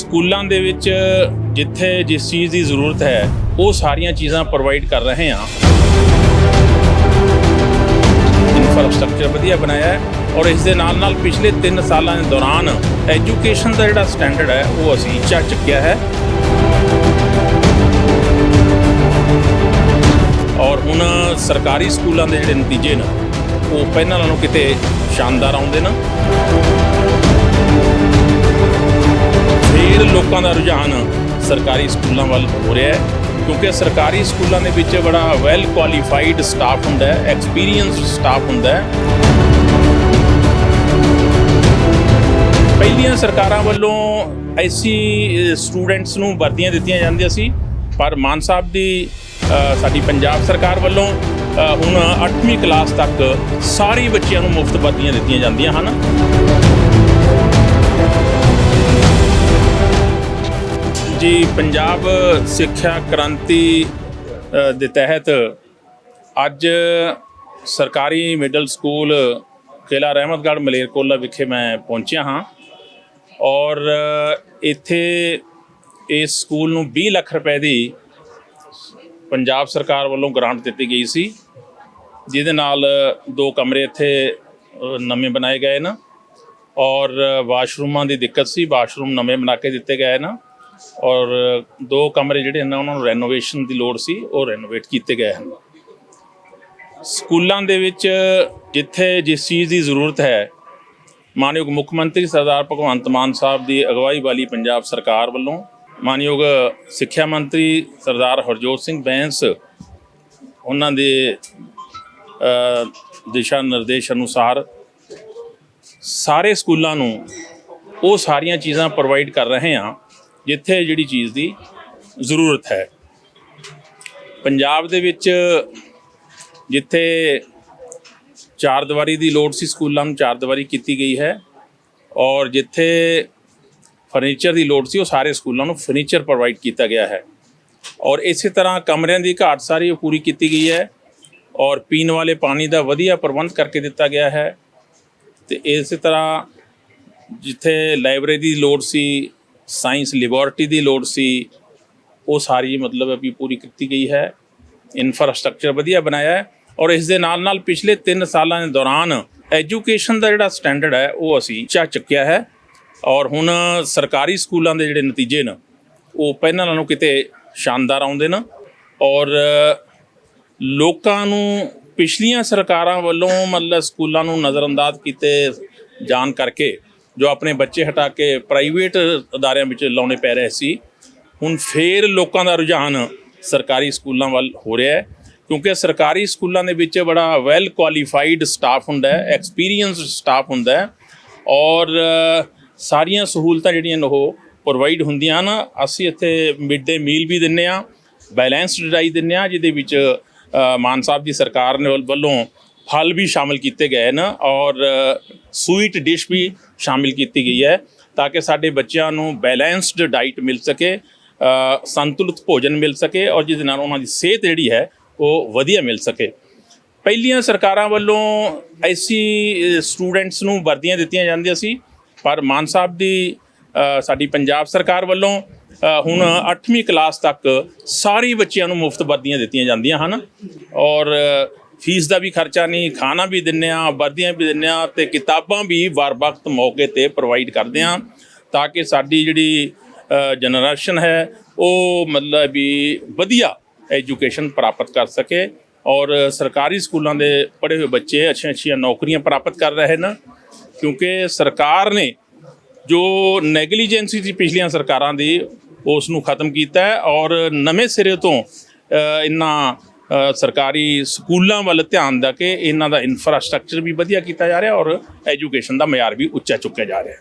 ਸਕੂਲਾਂ ਦੇ ਵਿੱਚ ਜਿੱਥੇ ਜਿਸ ਚੀਜ਼ ਦੀ ਜ਼ਰੂਰਤ ਹੈ, ਉਹ ਸਾਰੀਆਂ ਚੀਜ਼ਾਂ ਪ੍ਰੋਵਾਈਡ ਕਰ ਰਹੇ ਹਾਂ। ਇਨਫਰਾਸਟ੍ਰਕਚਰ ਵਧੀਆ ਬਣਾਇਆ ਹੈ ਔਰ ਇਸ ਦੇ ਨਾਲ ਨਾਲ ਪਿਛਲੇ 3 ਸਾਲਾਂ ਦੇ ਦੌਰਾਨ ਐਜੂਕੇਸ਼ਨ ਦਾ ਜਿਹੜਾ ਸਟੈਂਡਰਡ ਹੈ, ਉਹ ਅਸੀਂ ਚਾ ਚੁੱਕਿਆ ਹੈ। ਔਰ ਹੁਣ ਸਰਕਾਰੀ ਸਕੂਲਾਂ ਦੇ ਜਿਹੜੇ ਨਤੀਜੇ ਨੇ, ਉਹ ਪਹਿਲਾਂ ਨਾਲੋਂ ਕਿਤੇ ਸ਼ਾਨਦਾਰ ਆਉਂਦੇ ਨੇ। ਫਿਰ ਲੋਕਾਂ ਦਾ ਰੁਝਾਨ ਸਰਕਾਰੀ ਸਕੂਲਾਂ ਵੱਲ ਹੋ ਰਿਹਾ ਹੈ, ਕਿਉਂਕਿ ਸਰਕਾਰੀ ਸਕੂਲਾਂ ਦੇ ਵਿੱਚ ਬੜਾ ਵੈਲ ਕੁਆਲੀਫਾਈਡ ਸਟਾਫ ਹੁੰਦਾ ਹੈ ਐਕਸਪੀਰੀਅੰਸਡ ਸਟਾਫ ਹੁੰਦਾ ਹੈ। ਪਹਿਲੀਆਂ ਸਰਕਾਰਾਂ ਵੱਲੋਂ ਐਸੀ ਸਟੂਡੈਂਟਸ ਨੂੰ ਵਰਦੀਆਂ ਦਿੱਤੀਆਂ ਜਾਂਦੀਆਂ ਸੀ, ਪਰ ਮਾਨ ਸਾਹਿਬ ਦੀ ਸਾਡੀ ਪੰਜਾਬ ਸਰਕਾਰ ਵੱਲੋਂ ਹੁਣ 8ਵੀਂ ਕਲਾਸ ਤੱਕ ਸਾਰੇ ਬੱਚਿਆਂ ਨੂੰ ਮੁਫਤ ਵਰਦੀਆਂ ਦਿੱਤੀਆਂ ਜਾਂਦੀਆਂ ਹਨ। ਜੀ, ਪੰਜਾਬ ਸਿੱਖਿਆ ਕ੍ਰਾਂਤੀ ਦੇ ਤਹਿਤ ਅੱਜ ਸਰਕਾਰੀ ਮਿਡਲ ਸਕੂਲ ਕਿਲਾ ਰਹਿਮਤਗੜ੍ਹ ਮਲੇਰਕੋਲਾ ਵਿਖੇ ਮੈਂ ਪਹੁੰਚਿਆ ਹਾਂ ਔਰ ਇੱਥੇ ਇਸ ਸਕੂਲ ਨੂੰ 20 ਲੱਖ ਰੁਪਏ ਦੀ ਪੰਜਾਬ ਸਰਕਾਰ ਵੱਲੋਂ ਗ੍ਰਾਂਟ ਦਿੱਤੀ ਗਈ ਸੀ, ਜਿਹਦੇ ਨਾਲ ਦੋ ਕਮਰੇ ਇੱਥੇ ਨਵੇਂ ਬਣਾਏ ਗਏ ਨੇ ਔਰ ਵਾਸ਼ਰੂਮਾਂ ਦੀ ਦਿੱਕਤ ਸੀ, ਵਾਸ਼ਰੂਮ ਨਵੇਂ ਬਣਾ ਕੇ ਦਿੱਤੇ ਗਏ ਨੇ ਔਰ ਦੋ ਕਮਰੇ ਜਿਹੜੇ ਹਨ, ਉਹਨਾਂ ਨੂੰ ਰੈਨੋਵੇਸ਼ਨ ਦੀ ਲੋੜ ਸੀ, ਉਹ ਰੈਨੋਵੇਟ ਕੀਤੇ ਗਏ ਹਨ। ਸਕੂਲਾਂ ਦੇ ਵਿੱਚ ਜਿੱਥੇ ਜਿਸ ਚੀਜ਼ ਦੀ ਜ਼ਰੂਰਤ ਹੈ, ਮਾਨਯੋਗ ਮੁੱਖ ਮੰਤਰੀ ਸਰਦਾਰ ਭਗਵੰਤ ਮਾਨ ਸਾਹਿਬ ਦੀ ਅਗਵਾਈ ਵਾਲੀ ਪੰਜਾਬ ਸਰਕਾਰ ਵੱਲੋਂ, ਮਾਨਯੋਗ ਸਿੱਖਿਆ ਮੰਤਰੀ ਸਰਦਾਰ ਹਰਜੋਤ ਸਿੰਘ ਬੈਂਸ, ਉਹਨਾਂ ਦੇ ਦਿਸ਼ਾ ਨਿਰਦੇਸ਼ ਅਨੁਸਾਰ ਸਾਰੇ ਸਕੂਲਾਂ ਨੂੰ ਉਹ ਸਾਰੀਆਂ ਚੀਜ਼ਾਂ ਪ੍ਰੋਵਾਈਡ ਕਰ ਰਹੇ ਹਾਂ। ਜਿੱਥੇ ਜਿਹੜੀ ਚੀਜ਼ ਦੀ ਜ਼ਰੂਰਤ ਹੈ। ਪੰਜਾਬ ਦੇ ਵਿੱਚ ਜਿੱਥੇ ਚਾਰ ਦੀਵਾਰੀ ਦੀ ਲੋੜ ਸੀ ਸਕੂਲਾਂ ਨੂੰ, ਚਾਰ ਦੀਵਾਰੀ ਕੀਤੀ ਗਈ ਹੈ ਔਰ ਜਿੱਥੇ ਫਰਨੀਚਰ ਦੀ ਲੋੜ ਸੀ, ਉਹ ਸਾਰੇ ਸਕੂਲਾਂ ਨੂੰ ਫਰਨੀਚਰ ਪ੍ਰੋਵਾਈਡ ਕੀਤਾ ਗਿਆ ਹੈ। ਔਰ ਇਸੇ ਤਰ੍ਹਾਂ ਕਮਰਿਆਂ ਦੀ ਘਾਟ ਸਾਰੀ ਉਹ ਪੂਰੀ ਕੀਤੀ ਗਈ ਹੈ ਔਰ ਪੀਣ ਵਾਲੇ ਪਾਣੀ ਦਾ ਵਧੀਆ ਪ੍ਰਬੰਧ ਕਰਕੇ ਦਿੱਤਾ ਗਿਆ ਹੈ। ਤੇ ਇਸੇ ਤਰ੍ਹਾਂ ਜਿੱਥੇ ਲਾਇਬ੍ਰੇਰੀ ਦੀ ਲੋੜ ਸੀ ਸਾਇੰਸ ਲੈਬੋਰੇਟਰੀ ਦੀ ਲੋੜ ਸੀ, ਉਹ ਸਾਰੀ ਮਤਲਬ ਵੀ ਪੂਰੀ ਕੀਤੀ ਗਈ ਹੈ। ਇਨਫਰਾਸਟ੍ਰਕਚਰ ਵਧੀਆ ਬਣਾਇਆ ਹੈ ਔਰ ਇਸ ਦੇ ਨਾਲ ਨਾਲ ਪਿਛਲੇ 3 ਸਾਲਾਂ ਦੇ ਦੌਰਾਨ ਐਜੂਕੇਸ਼ਨ ਦਾ ਜਿਹੜਾ ਸਟੈਂਡਰਡ ਹੈ, ਉਹ ਅਸੀਂ ਚਾ ਚੁੱਕਿਆ ਹੈ। ਔਰ ਹੁਣ ਸਰਕਾਰੀ ਸਕੂਲਾਂ ਦੇ ਜਿਹੜੇ ਨਤੀਜੇ ਨੇ, ਉਹ ਪਹਿਲਾਂ ਨਾਲੋਂ ਕਿਤੇ ਸ਼ਾਨਦਾਰ ਆਉਂਦੇ ਨੇ ਔਰ ਲੋਕਾਂ ਨੂੰ ਪਿਛਲੀਆਂ ਸਰਕਾਰਾਂ ਵੱਲੋਂ ਮਤਲਬ ਸਕੂਲਾਂ ਨੂੰ ਨਜ਼ਰਅੰਦਾਜ਼ ਕੀਤੇ ਜਾਣ ਕਰਕੇ ਜੋ ਆਪਣੇ ਬੱਚੇ ਹਟਾ ਕੇ ਪ੍ਰਾਈਵੇਟ ਅਦਾਰਿਆਂ ਵਿੱਚ ਲਾਉਣੇ ਪੈ ਰਹੇ ਸੀ, ਹੁਣ ਫੇਰ ਲੋਕਾਂ ਦਾ ਰੁਝਾਨ ਸਰਕਾਰੀ ਸਕੂਲਾਂ ਵੱਲ ਹੋ ਰਿਹਾ ਹੈ, ਕਿਉਂਕਿ ਸਰਕਾਰੀ ਸਕੂਲਾਂ ਦੇ ਵਿੱਚ ਬੜਾ ਵੈਲ ਕੁਆਲੀਫਾਈਡ ਸਟਾਫ ਹੁੰਦਾ ਹੈ ਐਕਸਪੀਰੀਅੰਸਡ ਸਟਾਫ ਹੁੰਦਾ ਹੈ, ਔਰ ਸਾਰੀਆਂ ਸਹੂਲਤਾਂ ਜਿਹੜੀਆਂ ਉਹ ਪ੍ਰੋਵਾਈਡ ਹੁੰਦੀਆਂ ਹਨ। ਅਸੀਂ ਇੱਥੇ ਮਿਡ ਡੇ ਮੀਲ ਵੀ ਦਿੰਨੇ ਆ ਬੈਲੈਂਸਡ ਡਾਈ ਦਿੰਨੇ ਆ ਜਿਹਦੇ ਵਿੱਚ ਮਾਨ ਸਾਹਿਬ ਦੀ ਸਰਕਾਰ ਨੇ ਵੱਲੋਂ ਵੱਲੋਂ ਫਲ ਵੀ ਸ਼ਾਮਿਲ ਕੀਤੇ ਗਏ ਨੇ ਔਰ ਸਵੀਟ ਡਿਸ਼ ਵੀ ਸ਼ਾਮਿਲ ਕੀਤੀ ਗਈ ਹੈ ਤਾਂ ਕਿ ਸਾਡੇ ਬੱਚਿਆਂ ਨੂੰ ਬੈਲੈਂਸਡ ਡਾਈਟ ਮਿਲ ਸਕੇ ਅ, ਸੰਤੁਲਿਤ ਭੋਜਨ ਮਿਲ ਸਕੇ ਔਰ ਜਿਹਦੇ ਨਾਲ ਉਹਨਾਂ ਦੀ ਸਿਹਤ ਜਿਹੜੀ ਹੈ ਉਹ ਵਧੀਆ ਮਿਲ ਸਕੇ ਪਹਿਲੀਆਂ ਸਰਕਾਰਾਂ ਵੱਲੋਂ ਐਸੀ ਸਟੂਡੈਂਟਸ ਨੂੰ ਵਰਦੀਆਂ ਦਿੱਤੀਆਂ ਜਾਂਦੀਆਂ ਸੀ ਪਰ ਮਾਨ ਸਾਹਿਬ ਦੀ ਸਾਡੀ ਪੰਜਾਬ ਸਰਕਾਰ ਵੱਲੋਂ ਹੁਣ 8ਵੀਂ ਕਲਾਸ ਤੱਕ ਸਾਰੇ ਬੱਚਿਆਂ ਨੂੰ ਮੁਫਤ ਵਰਦੀਆਂ ਦਿੱਤੀਆਂ ਜਾਂਦੀਆਂ ਹਨ ਔਰ ਫੀਸ ਦਾ ਵੀ ਖਰਚਾ ਨਹੀਂ ਖਾਣਾ ਵੀ ਦਿੰਨੇ ਆ ਵਰਦੀਆਂ ਵੀ ਦਿੰਨੇ ਆ ਤੇ ਕਿਤਾਬਾਂ ਵੀ ਵਾਰ ਵਕਤ ਮੌਕੇ ਤੇ ਪ੍ਰੋਵਾਈਡ ਕਰਦੇ ਆ ਤਾਂ ਕਿ ਸਾਡੀ ਜਿਹੜੀ ਜਨਰੇਸ਼ਨ ਹੈ ਉਹ ਮਤਲਬ ਵੀ ਵਧੀਆ ਐਜੂਕੇਸ਼ਨ ਪ੍ਰਾਪਤ ਕਰ ਸਕੇ ਔਰ ਸਰਕਾਰੀ ਸਕੂਲਾਂ ਦੇ ਪੜ੍ਹੇ ਹੋਏ ਬੱਚੇ ਅੱਛੀਆਂ ਅੱਛੀਆਂ ਨੌਕਰੀਆਂ ਪ੍ਰਾਪਤ ਕਰ ਰਹੇ ਹਨ ਕਿਉਂਕਿ ਸਰਕਾਰ ਨੇ ਜੋ ਨੈਗਲੀਜੈਂਸੀ ਸੀ ਪਿਛਲੀਆਂ ਸਰਕਾਰਾਂ ਦੀ ਉਸ ਨੂੰ ਖਤਮ ਕੀਤਾ ਔਰ ਨਵੇਂ ਸਿਰੇ ਤੋਂ ਅ, ਸਰਕਾਰੀ ਸਕੂਲਾਂ ਵੱਲ ਧਿਆਨ ਦੇ ਕੇ ਇਹਨਾਂ ਦਾ ਇਨਫਰਾਸਟ੍ਰਕਚਰ ਵੀ ਵਧੀਆ ਕੀਤਾ ਜਾ ਰਿਹਾ ਔਰ ਐਜੂਕੇਸ਼ਨ ਦਾ ਮਿਆਰ ਵੀ ਉੱਚਾ ਚੁੱਕਿਆ ਜਾ ਰਿਹਾ